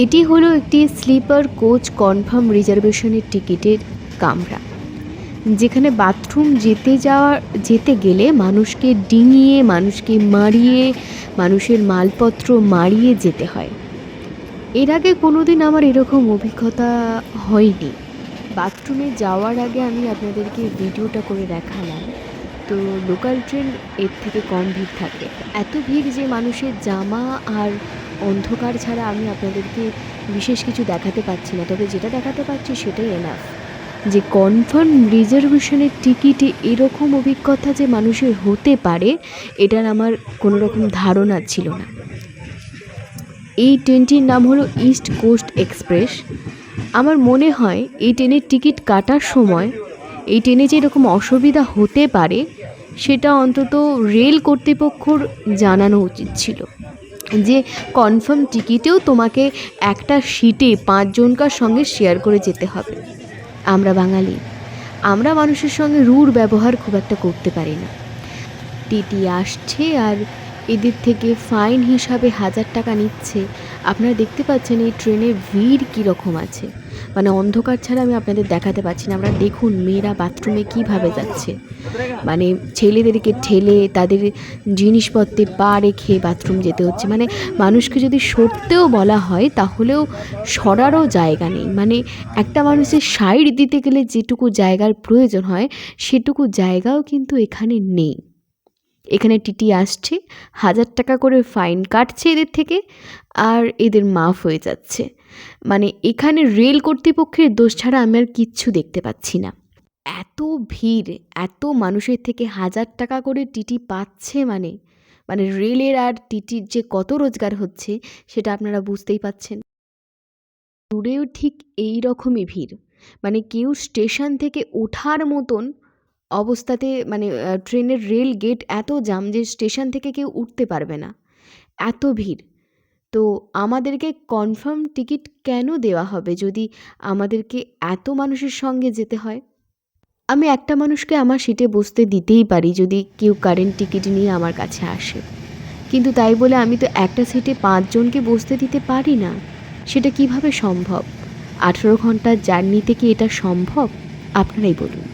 এটি হলো একটি স্লিপার কোচ কনফার্ম রিজার্ভেশনের টিকিটের কামরা, যেখানে বাথরুম যেতে যাওয়ার যেতে গেলে মানুষকে ডিঙিয়ে, মানুষকে মারিয়ে, মানুষের মালপত্র মারিয়ে যেতে হয়। এর আগে কোনো দিন আমার এরকম অভিজ্ঞতা হয়নি। বাথরুমে যাওয়ার আগে আমি আপনাদেরকে ভিডিওটা করে দেখালাম। তো লোকাল ট্রেন এর থেকে কম ভিড় থাকে। এত ভিড় যে মানুষের জামা আর অন্ধকার ছাড়া আমি আপনাদেরকে বিশেষ কিছু দেখাতে পারছি না, তবে যেটা দেখাতে পারছি সেটাই এনাফ যে কনফার্ম রিজার্ভেশনের টিকিটে এরকম অভিজ্ঞতা যে মানুষের হতে পারে, এটার আমার কোনো রকম ধারণা ছিল না। এই ট্রেনটির নাম হলো ইস্ট কোস্ট এক্সপ্রেস আমার মনে হয় এই ট্রেনের টিকিট কাটার সময় এই ট্রেনে যে এরকম অসুবিধা হতে পারে, সেটা অন্তত রেল কর্তৃপক্ষর জানানো উচিত ছিল। যে কনফার্ম টিকিটেও তোমাকে একটা সিটে পাঁচজনকার সঙ্গে শেয়ার করে যেতে হবে। আমরা বাঙালি। আমরা মানুষের সঙ্গে রূঢ় ব্যবহার খুব একটা করতে পারি না। টিটি আসছে আর এদের থেকে ফাইন হিসাবে হাজার টাকা নিচ্ছে। আপনারা দেখতে পাচ্ছেন এই ট্রেনে ভিড় কীরকম আছে। মানে অন্ধকার ছাড়া আমি আপনাদের দেখাতে পাচ্ছি না। আমরা দেখুন মেয়েরা বাথরুমে কীভাবে যাচ্ছে। মানে ছেলেদেরকে ঠেলে তাদের জিনিসপত্রে পা রেখে বাথরুম যেতে হচ্ছে। মানে মানুষকে যদি সরতেও বলা হয়, তাহলেও সরারও জায়গা নেই। মানে একটা মানুষের সাইড দিতে গেলে যেটুকু জায়গার প্রয়োজন হয়, সেটুকু জায়গাও কিন্তু এখানে নেই। এখানে টিটি আসছে, হাজার টাকা করে ফাইন কাটছে এদের থেকে আর এদের মাফ হয়ে যাচ্ছে। মানে এখানে রেল কর্তৃপক্ষের দোষ ছাড়া আমি আর কিচ্ছু দেখতে পাচ্ছি না। এত ভিড়, এত মানুষের থেকে হাজার টাকা করে টিটি পাচ্ছে মানে মানে রেলের আর টিটির যে কত রোজগার হচ্ছে সেটা আপনারা বুঝতেই পাচ্ছেন। দূরেও ঠিক এই রকমই ভিড়। মানে কেউ স্টেশন থেকে ওঠার মতন অবস্থাতে মানে ট্রেনের রেল গেট এত জাম যে স্টেশন থেকে কেউ উঠতে পারবে না। এত ভিড়। তো আমাদেরকে কনফার্ম টিকিট কেন দেওয়া হবে যদি আমাদেরকে এত মানুষের সঙ্গে যেতে হয়? আমি একটা মানুষকে আমার সিটে বসতে দিতেই পারি যদি কেউ কারেন্ট টিকিট নিয়ে আমার কাছে আসে। কিন্তু তাই বলে আমি তো একটা সিটে পাঁচজনকে বসতে দিতে পারি না। সেটা কীভাবে সম্ভব? আঠেরো ঘণ্টার জার্নিতে কি এটা সম্ভব? আপনারাই বলুন।